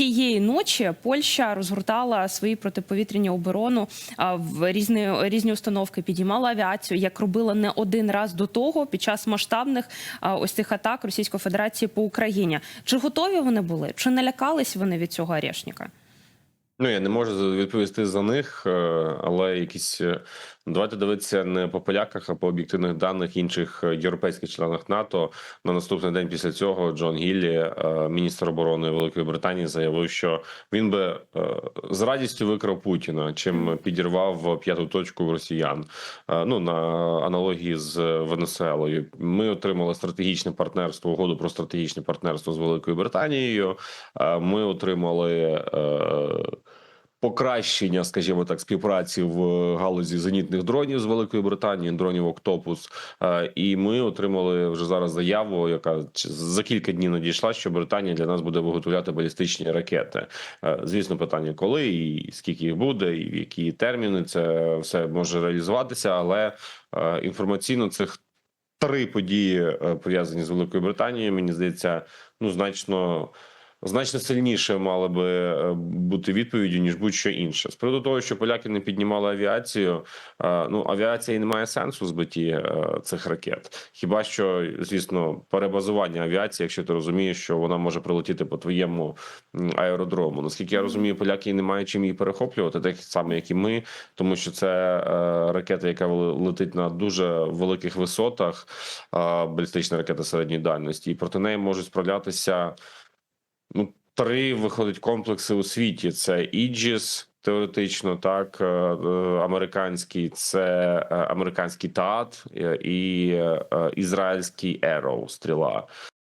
тієї ночі Польща розгортала свої протиповітряні оборону в різні різні установки, підіймала авіацію, як робила не один раз до того під час масштабних ось цих атак Російської Федерації по Україні. Чи готові вони були? Чи налякались вони від цього арешника? Ну, я не можу відповісти за них, е, але якісь е, давайте дивитися не по поляках, а по об'єктивних даних інших е, європейських членах НАТО. На наступний день після цього Джон Гіллі, міністр оборони Великої Британії, заявив, що він би з радістю викрав Путіна, чим підірвав п'яту точку росіян. Ну на аналогії з Венесуелою. Ми отримали стратегічне партнерство, угоду про стратегічне партнерство з Великою Британією. Ми отримали. Е, покращення, скажімо так, співпраці в галузі зенітних дронів з Великої Британії, дронів Октопус. Е, І ми отримали вже зараз заяву, яка за кілька днів надійшла, що Британія для нас буде виготовляти балістичні ракети. Е, Звісно, питання коли і скільки їх буде, і в які терміни це все може реалізуватися, але е, інформаційно цих. Три події е, пов'язані з Великою Британією. Мені здається, ну значно значно сильніше мали би е, бути відповіддю ніж будь-що інше. З приводу того, що поляки не піднімали авіацію. е, Ну авіація і не має сенсу в збитті е, цих ракет. Хіба що, звісно, перебазування авіації, якщо ти розумієш, що вона може прилетіти по твоєму аеродрому. Наскільки я розумію, поляки не мають чим її перехоплювати, так само як і ми, тому що це ракета, яка летить на дуже великих висотах, балістична ракета середньої дальності, і проти неї можуть справлятися ну, три виходить комплекси у світі: це Іджіс. Теоретично, так е, е, американський це е, американський ТААТ е, і ізраїльський Arrow, стріла.